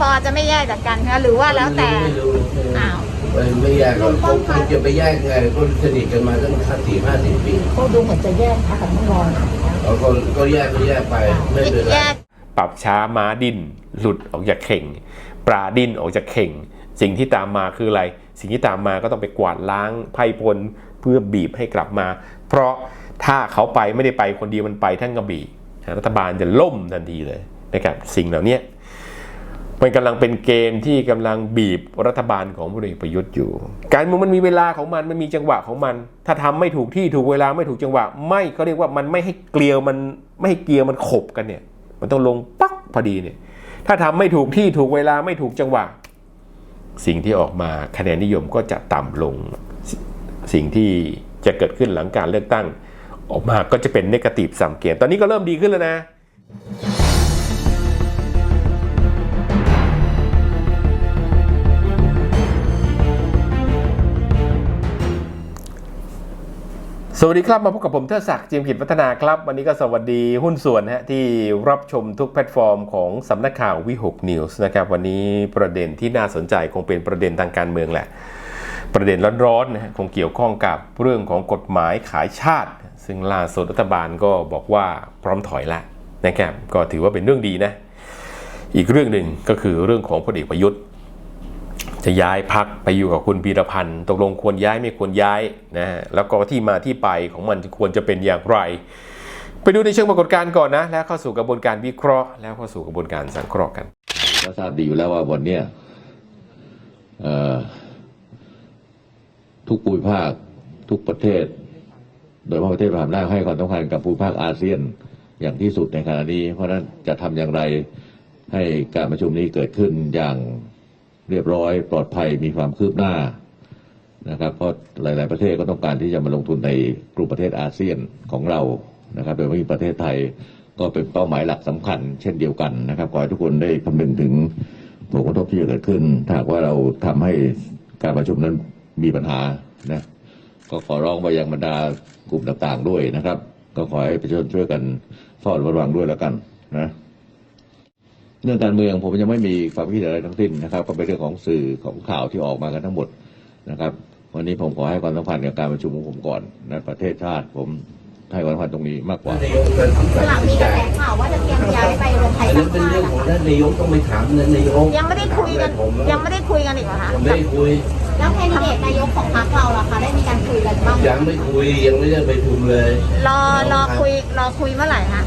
ปอจะไม่แยกจากกันคะหรือว่าแล้วแต่ไม่รู้อ้าวไม่ไม่แยกหรอกผมผมจะไปแยกไงก็สนิทกันมาตั้งห้าสี่ห้าสิบปีเขาดูเหมือนจะแยกนะคะกับน้องรอนเขาก็ก็แยกก็แยกไปไม่เป็นไรแยกปรับช้าม้าดิ้นหลุดออกจากเข่ง ปลาดิ้นออกจากเข่ง สิ่งที่ตามมาคืออะไร สิ่งที่ตามมาก็ต้องไปกวาดล้างไพ่พลเพื่อบีบให้กลับมา เพราะถ้าเขาไปไม่ได้ไปคนเดียวมันไปทั้งกระบี่รัฐบาลจะล่มทันทีเลยนะครับสิ่งเหล่านี้ มันกำลังเป็นเกมที่กำลังบีบรัฐบาลของพลเอกประยุทธ์อยู่ การเมืองมันมีเวลาของมันมันมีจังหวะของมัน ถ้าทำไม่ถูกที่ถูกเวลาไม่ถูกจังหวะ ไม่เขาเรียกว่ามันไม่ให้เกลียวมันไม่ให้เกลียวมันขบกันเนี่ย มันต้องลงปักพอดีเนี่ย ถ้าทำไม่ถูกที่ถูกเวลาไม่ถูกจังหวะ สิ่งที่ออกมาคะแนนนิยมก็จะต่ำลงสสิ่งที่จะเกิดขึ้นหลังการเลือกตั้ง ออกมาก็จะเป็นเนกาทีฟสามเกมตอนนี้ก็เริ่มดีขึ้นแล้วนะ สวัสดีครับ มาพบกับผมเทอศักดิ์จิมกิจวัฒนาครับ วันนี้ก็สวัสดีหุ้นส่วนนะฮะที่รับชมทุกแพลตฟอร์มของสำนักข่าววิหกนิวส์นะครับ วันนี้ประเด็นที่น่าสนใจคงเป็นประเด็นทางการเมืองแหละ ประเด็นร้อนๆนะฮะคงเกี่ยวข้องกับเรื่องของกฎหมายขายชาติ ซึ่งล่าสุดรัฐบาลก็บอกว่าพร้อมถอยล้วนะครับก็ถือว่าเป็นเรื่องดีนะ อีกเรื่องหนึ่งก็คือเรื่องของพลเอกประยุทธ์ จะย้ายพักไปอยู่กับคุณพีรพันธ์ตกลงควรย้ายไม่ควรย้ายนะฮะแล้วก็ที่มาที่ไปของมันควรจะเป็นอย่างไร ไปดูในเชิงปรากฏการณ์ก่อนนะ แล้วเข้าสู่กระบวนการวิเคราะห์ แล้วเข้าสู่กระบวนการสังเคราะห์กันก็ทราบดีอยู่แล้วว่าวันเนี้ยทุกภูมิภาคทุกประเทศ โดยเฉพาะประเทศมหาอำนาจให้ความสำคัญกับภูมิภาคอาเซียนอย่างที่สุดในขณะนี้ เพราะฉะนั้นจะทำอย่างไรให้การประชุมนี้เกิดขึ้นอย่าง เรียบร้อย ปลอดภัยมีความคืบหน้านะครับเพราะหลาย ๆ ประเทศก็ต้องการที่จะมาลงทุนในกลุ่มประเทศอาเซียนของเรานะครับ โดยเฉพาะประเทศไทยก็เป็นเป้าหมายหลักสำคัญ เช่นเดียวกันนะครับขอให้ทุกคนได้คำนึงถึงผลกระทบที่จะเกิดขึ้นถ้าหากว่าเราทำให้การประชุมนั้นมีปัญหานะก็ขอร้องไปยังบรรดากลุ่มต่าง ๆ ด้วยนะครับ ก็ขอให้ประชาชนช่วยกันเฝ้าระวังด้วยแล้วกันนะ เรื่องการเมืองผมยังไม่มีความคิดอะไรทั้งสิ้นนะครับก็เป็นเรื่องของสื่อของข่าวที่ออกมากันทั้งหมดนะครับ วันนี้ผมขอให้ความสำคัญกับการประชุมของผมก่อนนะประเทศชาติผมให้ความสำคัญตรงนี้มากกว่านายกจะทำสการลับมีกระแสข่าวว่าจะเตรียมย้ายไปรวมไทอัยนสร้านั้นงเป็นชาเรื่องติของท่านนายกต้องไปถามนายกยังไม่ได้คุยกันผมยังไม่ได้คุยกันอีกเหรอคะผมไม่ได้คุยแล้วแคนดิเดตนายกของพรรคเราล่ะคะได้มีการคุยกันบ้างไหมยังไม่คุยยังไม่ได้ไปประชุมเลย รอรอคุยรอคุยเมื่อไหร่ฮะ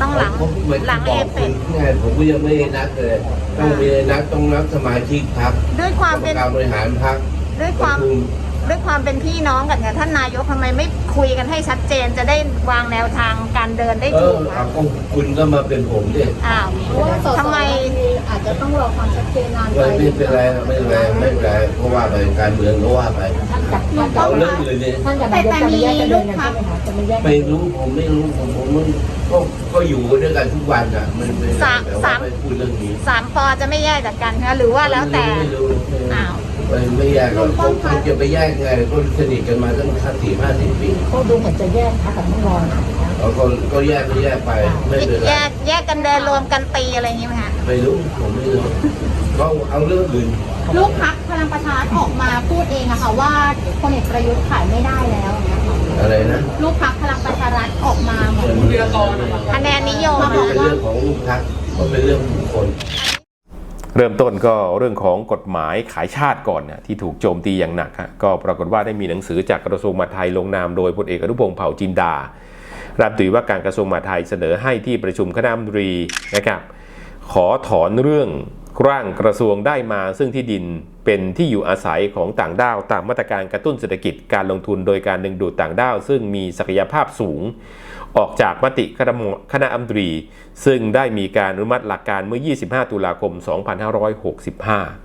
ต้องหลังผมไม่หลังบเออกฟเฟคุกณไงผมก็ยังไม่ได้นัดเลย ต้องมีนัดต้องนัดสมาชิกพรรคด้วยคกรวามรมเป็นการบริหารพรรคด้วยปควาระมชุมด้วยความเป็นพี่น้องกันเนี่ยท่านนายกทำไมไม่คุยกันให้ชัดเจนจะได้วางแนวทางการเดินได้เอถูอกเอาคะก็คุณก็มาเป็นผมดิอ้าวเพราะว่าสสทำไมอา จจะต้องรอความชัดเจนนานไปไม่เป็นไรไม่เป็นไรไม่เป็นไรเพราะว่าไปการเมืองก็ว่าไปท่านกับท่านกัเอาบเรื่องอื่นเนี่ยท่านกับนายกจะไม่แยกกันเลยนะใช่ไหมคะจะไม่แยกกันไม่รู้ผมไม่รู้ผมผมมันก็ก็อยู่กันด้วยกันทุกวันอะมันเป็นสามแต่สาว่ามไม่พูดเรื่องนี้สามปอจะไม่แยกจากกันคะหรือว่าแล้วแต่ไม่รู้ไม่รู้อ้าวไม่ไม่แยกหรอกผมผมจะไปแยกไงก็สนิทกันมาตั้งห้าสี่ห้าสิบปีเขาดูเหมือนจะแยกนะคะกับน้องรอน เขาก็ก็แยกก็แยกไปไม่เป็นไรแยกแยกกันเดินรวมกันตีอะไรอย่างงี้ไหมคะไม่รู้ผมไม่รู้เขาเอาเรื่องอื่นลูกพักพลังประชารัฐออกมาพูดเองอะค่ะว่าพลเอกประยุทธ์ขายไม่ได้แล้วอย่างเงี้ยค่ะอะไรนะลูกพักพลังประชารัฐออกมาเหมือนคะแนนนิยมมันเป็นเรื่องของลูกพักก็เป็นเรื่องของบุคคลเริ่มต้นก็เรื่องของกฎหมายขายชาติก่อนนะที่ถูกโจมตีอย่างหนักฮะก็ปรากฏว่าได้มีหนังสือจากกระทรวงมหาดไทยลงนามโดยพลเอกอนุพงศ์เผ่าจินดา รับตีว่าการกระทรวงมหาดไทยเสนอให้ที่ประชุมคณะรัฐมนตรีนะครับ ขอถอนเรื่องร่างกระทรวงได้มาซึ่งที่ดินเป็นที่อยู่อาศัยของต่างด้าวตามมาตรการกระตุ้นเศรษฐกิจการลงทุนโดยการดึงดูดต่างด้าว ซึ่งมีศักยภาพสูง ออกจากมติคณะคณะอัมตรี ซึ่งได้มีการอนุมัติหลักการเมื่อ 25 ตุลาคม 2565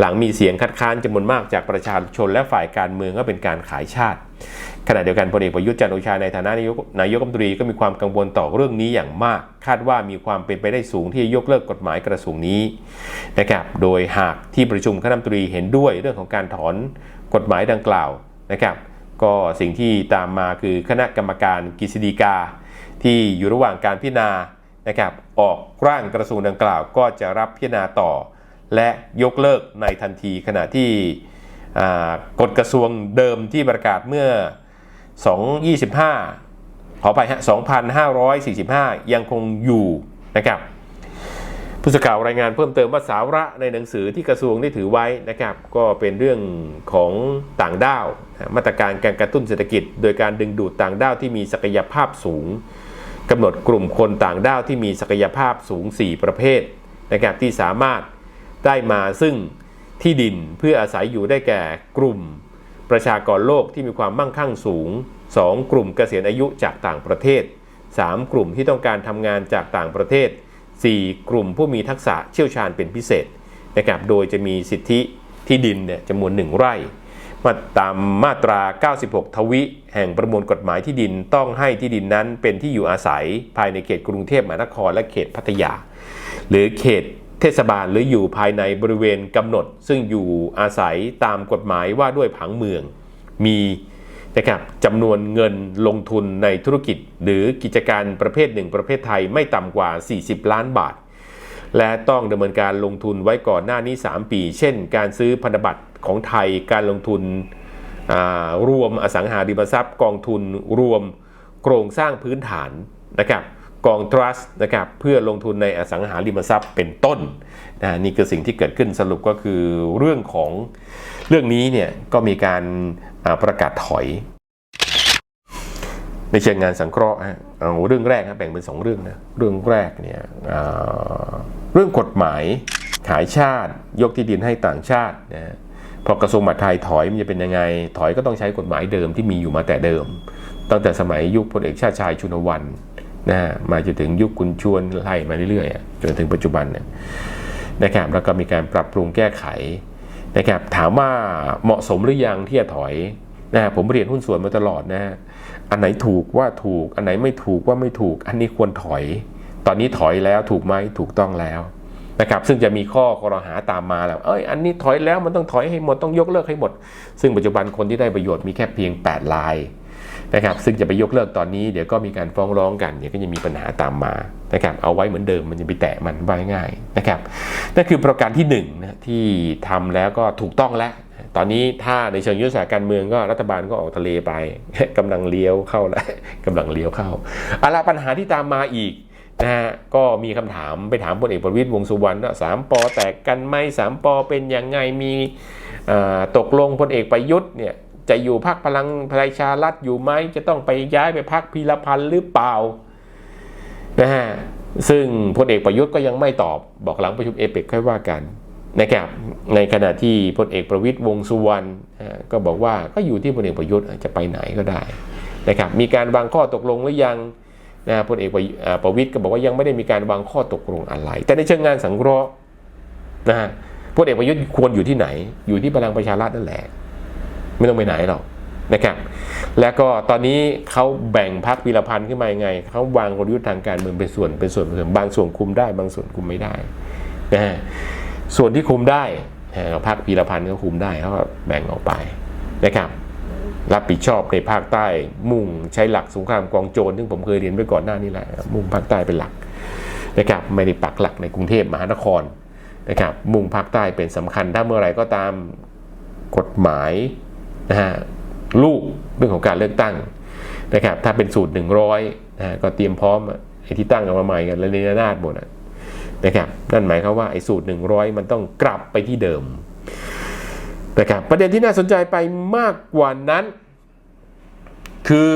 หลังมีเสียงคัดค้านจำนวนมากจากประชาชนและฝ่ายการเมืองก็เป็นการขายชาติ ขณะเดียวกันพลเอกประยุทธ์จันโอชาในฐานะนายกนายกรัฐมนตรีก็มีความกังวลต่อเรื่องนี้อย่างมาก คาดว่ามีความเป็นไปได้สูงที่จะยกเลิกกฎหมายกระทรวงนี้นะครับโดยหากที่ประชุมคณะรัฐมนตรีเห็นด้วยเรื่องของการถอนกฎหมายดังกล่าวนะครับก็สิ่งที่ตามมาคือคณะกรรมการกฤษฎีกา ที่อยู่ระหว่างการพิจารณานะครับออกร่างกระทรวงดังกล่าวก็จะรับพิจารณาต่อ และยกเลิกในทันทีขณะที่กฎกระทรวงเดิมที่ประกาศเมื่อ 225 ขอไปฮะ 2,545 ยังคงอยู่นะครับผู้สื่อข่าวรายงานเพิ่มเติมว่าสาระในหนังสือที่กระทรวงได้ถือไว้นะครับ ก็เป็นเรื่องของต่างด้าว มาตรการการกระตุ้นเศรษฐกิจ โดยการดึงดูดต่างด้าวที่มีศักยภาพสูงกำหนดกลุ่มคนต่างด้าวที่มีศักยภาพสูง 4 ประเภทนะครับที่สามารถ ได้มาซึ่งที่ดินเพื่ออาศัยอยู่ได้แก่กลุ่มประชากรโลกที่มีความมั่งคั่งสูง 2 กลุ่มเกษียณอายุจากต่างประเทศ 3 กลุ่มที่ต้องการทำงานจากต่างประเทศ 4 กลุ่มผู้มีทักษะเชี่ยวชาญเป็นพิเศษนะครับโดยจะมีสิทธิที่ดินเนี่ยจำนวน1ไร่มาตามมาตรา 96 ทวิ แห่งประมวลกฎหมายที่ดินต้องให้ที่ดินนั้นเป็นที่อยู่อาศัยภายในเขตกรุงเทพมหานครและเขตพัทยา หรือเขต เทศบาลหรืออยู่ภายในบริเวณกำหนด ซึ่งอยู่อาศัยตามกฎหมายว่าด้วยผังเมือง มีนะครับจำนวนเงินลงทุนในธุรกิจ หรือกิจการประเภทหนึ่งประเภทไทยไม่ต่ำกว่า 40 ล้านบาท และต้องดำเนินการลงทุนไว้ก่อนหน้านี้ 3 ปี เช่น การซื้อพันธบัตรของไทยการลงทุนรวมอสังหาริมทรัพย์ กองทุนรวมโครงสร้างพื้นฐานนะครับ กองทรัสต์นะครับเพื่อลงทุนในอสังหาริมทรัพย์เป็นต้นนะนี่คือสิ่งที่เกิดขึ้นสรุปก็คือเรื่องของเรื่องนี้เนี่ยก็มีการประกาศถอยในเชิงงานสังเคราะห์เอาเรื่องแรกนะแบ่งเป็นสองเรื่องนะเรื่องแรกเนี่ยเรื่องกฎหมายขายชาติ ยกที่ดินให้ต่างชาตินะฮะพอกระทรวงมหาดไทยถอยมันจะเป็นยังไง ถอยก็ต้องใช้กฎหมายเดิมที่มีอยู่มาแต่เดิม ตั้งแต่สมัยยุคพลเอกชาติชายชุนวัน นะมาจนถึงยุคคุณชวนไล่มาเรื่อยๆจนถึงปัจจุบันเนี่ยนะครับแล้วก็มีการปรับปรุงแก้ไขนะครับถามว่าเหมาะสมหรือยังที่จะถอยนะฮะผมเรียนหุ้นส่วนมาตลอดนะฮะอันไหนถูกว่าถูก อันไหนไม่ถูกว่าไม่ถูก อันนี้ควรถอย ตอนนี้ถอยแล้วถูกไหมถูกต้องแล้วนะครับซึ่งจะมีข้อคอรหาตามมาแล้วเอ้ยอันนี้ถอยแล้วมันต้องถอยให้หมดต้องยกเลิกให้หมด ซึ่งปัจจุบันคนที่ได้ประโยชน์มีแค่เพียง 8 ลาย นะครับซึ่งจะไปยกเลิกตอนนี้เดี๋ยวก็มีการฟ้องร้องกันเดี๋ยวก็จะมีปัญหาตามมานะครับเอาไว้เหมือนเดิมมันจะไปแตะมันไว่าง่ายนะครับนั่นคือประการที่หนึ่งนะที่ทำแล้วก็ถูกต้องแล้ว ตอนนี้ถ้าในเชิงยุทธศาสตร์การเมืองก็รัฐบาลก็ออกทะเลไปกำลังเลี้ยวเข้าแล้วกำลังเลี้ยวเข้าอะไรปัญหาที่ตามมาอีกนะฮะก็มีคำถามไปถามพลเอกประวิตรวงสุวรรณว่าสามปอแตกกันไหมสามปอเป็นยังไงมีตกลงพลเอกประยุทธ์เนี่ย จะอยู่พักพลังประชารัฐอยู่ไหมจะต้องไปย้ายไปพักพีรพันธ์หรือเปล่านะฮะซึ่งพลเอกประยุทธ์ก็ยังไม่ตอบบอกหลังประชุมเอเปกค่อยว่ากันนะครับในขณะที่พลเอกประวิตยวงสุวรรณก็บอกว่าก็อยู่ที่พลเอกประยุทธ์จะไปไหนก็ได้นะครับมีการวางข้อตกลงหรือยังนะพลเอกประวิตยก็บอกว่ายังไม่ได้มีการวางข้อตกลงอะไร แต่ในเชิงงานสังเคราะห์นะฮะพลเอกประยุทธ์ควรอยู่ที่ไหน อยู่ที่พลังประชารัฐนั่นแหละ ไม่ต้องไปไหนหรอกนะครับแล้วก็ตอนนี้เขาแบ่งพรรคพีรพันธ์ขึ้นมายังไงเขาวางกลยุทธ์ทางการเมืองเป็นส่วนเป็นส่วนเป็นส่วนบางส่วนคุมได้ บางส่วนคุมไม่ได้นะส่วนที่คุมได้เอ่อภาคพีรพันธ์ก็คุมได้เขาก็แบ่งออกไปนะครับรับผิดชอบในภาคใต้มุ่งใช้หลักสงครามกองโจรซึ่งผมเคยเรียนไว้ก่อนหน้านี้แหละมุ่งภาคใต้เป็นหลักนะครับไม่ได้ปักหลักในกรุงเทพมหานครนะครับมุ่งภาคใต้เป็นสำคัญถ้าเมื่อไหรก็ตามกฎหมาย นะฮะลูกเรื่องของการเลือกตั้งนะครับถ้าเป็นสูตร 100นะฮะก็เตรียมพร้อมไอ้ที่ตั้งกันมาใหม่กันแล้วเนนาดหมดนะครับนั่นหมายความว่าไอ้สูตร 100 มันต้องกลับไปที่เดิมนะครับประเด็นที่น่าสนใจไปมากกว่านั้น คือ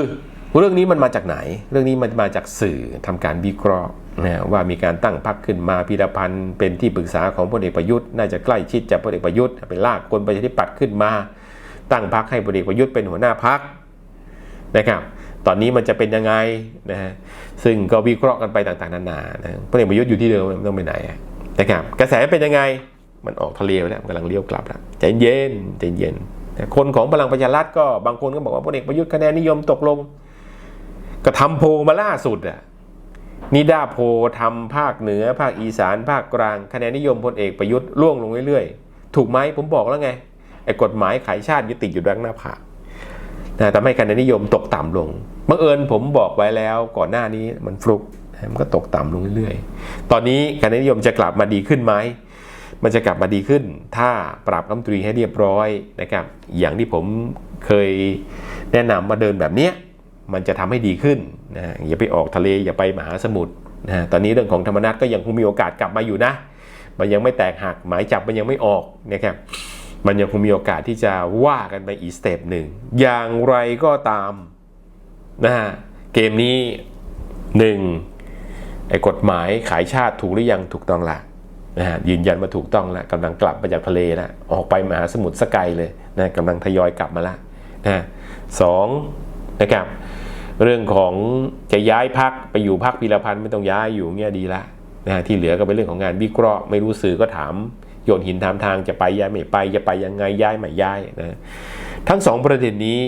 เรื่องนี้มันมาจากไหน เรื่องนี้มันมาจากสื่อทำการวิเคราะห์นะว่ามีการตั้งพรรคขึ้นมาพีรพันธ์เป็นที่ปรึกษาของพลเอกประยุทธ์น่าจะใกล้ชิดจากพลเอกประยุทธ์ไปลากคนประชาธิปัตย์ขึ้นมา ตั้งพรรคให้พลเอกประยุทธ์เป็นหัวหน้าพรรคนะครับ ตอนนี้มันจะเป็นยังไงนะฮะซึ่งก็วิเคราะห์กันไปต่างๆนานานะพลเอกประยุทธ์อยู่ที่เดิมต้องไปไหนนะครับ กระแสเป็นยังไงมันออกทะเลไปแล้วมันกำลังเลี้ยวกลับแล้วใจเย็นใจเย็นคนของพลังประชารัฐก็บางคนก็บอกว่าพลเอกประยุทธ์คะแนนนิยมตกลง ก็ทำโพมาล่าสุดอะนิดาโพทำภาคเหนือ ภาคอีสาน ภาคกลาง คะแนนนิยมพลเอกประยุทธ์ล่วงลงเรื่อยๆ ถูกไหมผมบอกแล้วไง ไอ้กฎหมายขายชาติยุติดอยู่ด้านหน้าผากนะทำให้คะแนนนิยมตกต่ำลงบังเอิญผมบอกไว้แล้วก่อนหน้านี้มันฟลุกมันก็ตกต่ำลงเรื่อยๆ ตอนนี้คะแนนนิยมจะกลับมาดีขึ้นไหมมันจะกลับมาดีขึ้น ถ้าปรับรัฐมนตรีให้เรียบร้อยนะครับ อย่างที่ผมเคยแนะนำมาเดินแบบเนี้ยมันจะทำให้ดีขึ้นนะอย่าไปออกทะเลอย่าไปมหาสมุทรนะตอนนี้เรื่องของธรรมนัตก็ยังคงมีโอกาสกลับมาอยู่นะ มันยังไม่แตกหักหมายจับมันยังไม่ออกนะครับ มันยังคงมีโอกาสที่จะว่ากันไปอีกสเต็ปหนึ่ง อย่างไรก็ตามนะฮะเกมนี้หนึ่งไอ้กฎหมายขายชาติถูกหรือยังถูกต้องละนะฮะยืนยันว่าถูกต้องล้วกำลังกลับมาจากทะเลล้วออกไปมหาสมุทรสกไกลเลยนะกำลังทยอยกลับมาละนะสองนะครับเรื่องของจะย้ายพักไปอยู่พักพิรพันธ์ไม่ต้องย้ายอยู่เงี้ยดีละนะฮะที่เหลือก็เป็นเรื่องของงานวิเคราะห์ ไม่รู้สื่อก็ถาม โยนหินถามทางจะไปย้ายไม่ไปจะไปยังไงย้ายไม่ย้ายนะทั้งสองประเด็นนี้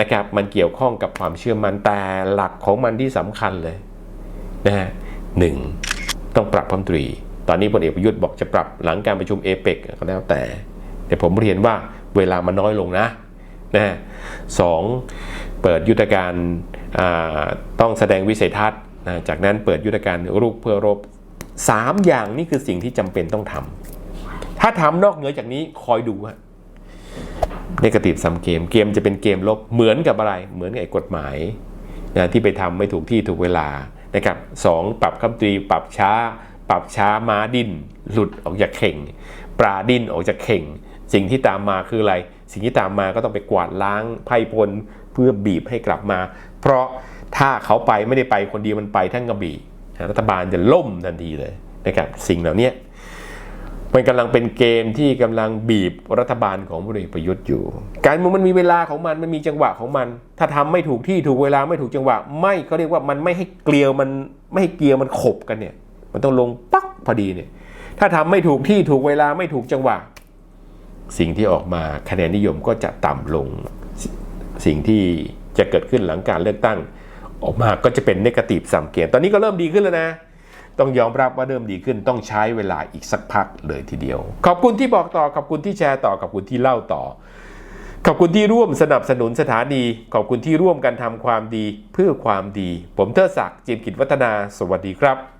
นะครับมันเกี่ยวข้องกับความเชื่อมันแต่หลักของมันที่สำคัญเลยนะฮะหนึ่งต้องปรับรัฐมตรี ตอนนี้พลเอกประยุทธ์บอกจะปรับหลังการประชุมเอเปกก็แล้วแต่ แต่ผมเรียนว่าเวลามันน้อยลงนะนะฮะสองเปิดยุทธการอ่าต้องแสดงวิสัยทัศน์นะจากนั้นเปิดยุทธการรุกเพื่อรบสามอย่างนี่คือสิ่งที่จำเป็นต้องทำ ถ้าทำนอกเหนือจากนี้คอยดูฮะนกาทีฟซัมเกมเกมจะเป็นเกมลบเหมือนกับอะไร เหมือนกับกฎหมายนะที่ไปทำไม่ถูกที่ถูกเวลานะครับสองปรับคำตรีปรับช้า ปรับช้าม้าดิน หลุดออกจากเข่ง ปลาดินออกจากเข่ง สิ่งที่ตามมาคืออะไร สิ่งที่ตามมาก็ต้องไปกวาดล้างไพ่พลเพื่อบีบให้กลับมา เพราะถ้าเขาไปไม่ได้ไปคนเดียวมันไปทั้งกระบี่รัฐบาลจะล่มทันทีเลยนะครับสิ่งเหล่านี้ มันกำลังเป็นเกมที่กำลังบีบรัฐบาลของพลเอกประยุทธ์อยู่ การเมืองมันมีเวลาของมันมันมีจังหวะของมัน ถ้าทำไม่ถูกที่ถูกเวลาไม่ถูกจังหวะ ไม่เขาเรียกว่ามันไม่ให้เกลียวมันไม่ให้เกลียวมันขบกันเนี่ย มันต้องลงปักพอดีเนี่ย ถ้าทำไม่ถูกที่ถูกเวลาไม่ถูกจังหวะ สิ่งที่ออกมาคะแนนนิยมก็จะต่ำลงสิ่งที่จะเกิดขึ้นหลังการเลือกตั้ง ออกมาก็จะเป็นเนกาทีฟสามเกมตอนนี้ก็เริ่มดีขึ้นแล้วนะ ต้องยอมรับว่าเริ่มดีขึ้นต้องใช้เวลาอีกสักพักเลยทีเดียว ขอบคุณที่บอกต่อขอบคุณที่แชร์ต่อขอบคุณที่เล่าต่อ ขอบคุณที่ร่วมสนับสนุนสถานี ขอบคุณที่ร่วมกันทำความดีเพื่อความดี ผมเทอศักดิ์จิมกิจวัฒนา สวัสดีครับ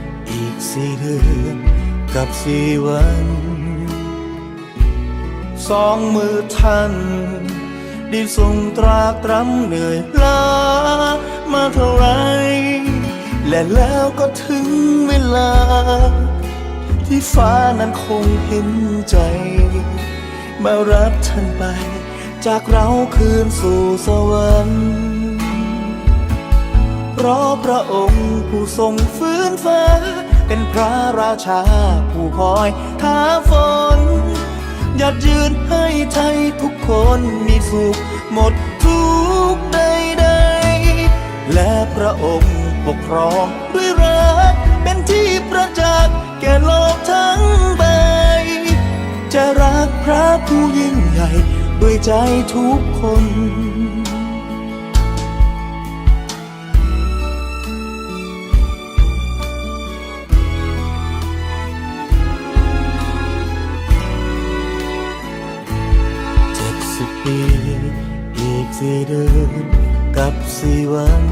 อีกสี่เดือนกับสี่วัน สองมือท่านได้ทรงตรากตรำเหนื่อยล้ามาเท่าไร และแล้วก็ถึงเวลา ที่ฟ้านั้นคงเห็นใจ มารับท่านไป จากเราคืนสู่สวรรค์เพราะพระองค์ผู้ทรงฟื้นฟ้า เป็นพระราชาผู้คอยท้าฝนหยัดยืนให้ไทยทุกคนมีสุขหมดทุกข์ใดและพระองค์ปกครองด้วยรักเป็นที่ประจักษ์แก่โลกทั้งใบ จะรักพระผู้ยิ่งใหญ่ด้วยใจทุกคน สี่เดือนกับสี่วัน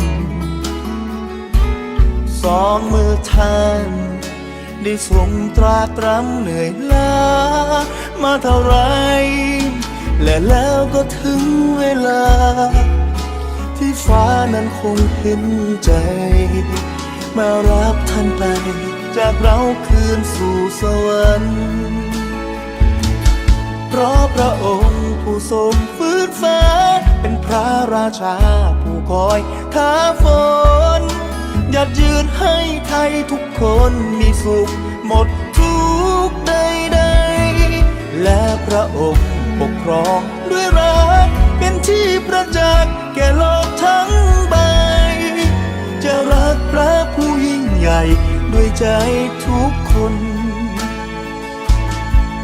สองมือท่านได้ทรงตรากตรำเหนื่อยล้ามาเท่าไร และแล้วก็ถึงเวลา ที่ฟ้านั้นคงเห็นใจ มารับท่านไป จากเราคืนสู่สวรรค์ เพราะพระองค์ผู้ทรงฟื้นฟ้า เป็นพระราชาผู้คอยท้าฝนหยัดยืนให้ไทยทุกคนมีสุขหมดทุกข์ใดและพระองค์ปกครองด้วยรัก เป็นที่ประจักษ์แก่โลกทั้งใบ จะรักพระผู้ยิ่งใหญ่ด้วยใจทุกคน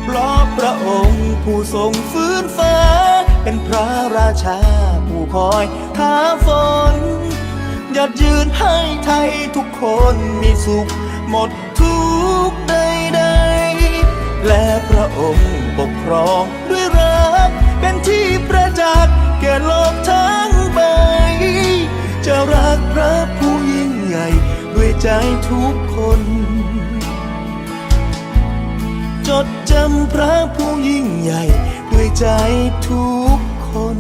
เพราะพระองค์ ผู้ทรงฟื้นฟ้า เป็นพระราชาผู้คอยท้าฝนหยัดยืนให้ไทยทุกคนมีสุข หมดทุกข์ใดและพระองค์ปกครองด้วยรัก เป็นที่ประจักษ์แก่โลกทั้งใบ จะรักพระผู้ยิ่งใหญ่ด้วยใจทุกคน ดจำพระผู้ยิ่งใหญ่ ด้วยใจทุกคน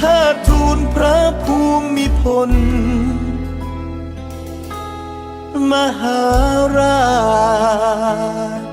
ถ้าทูลพระภูมิพล มหาราช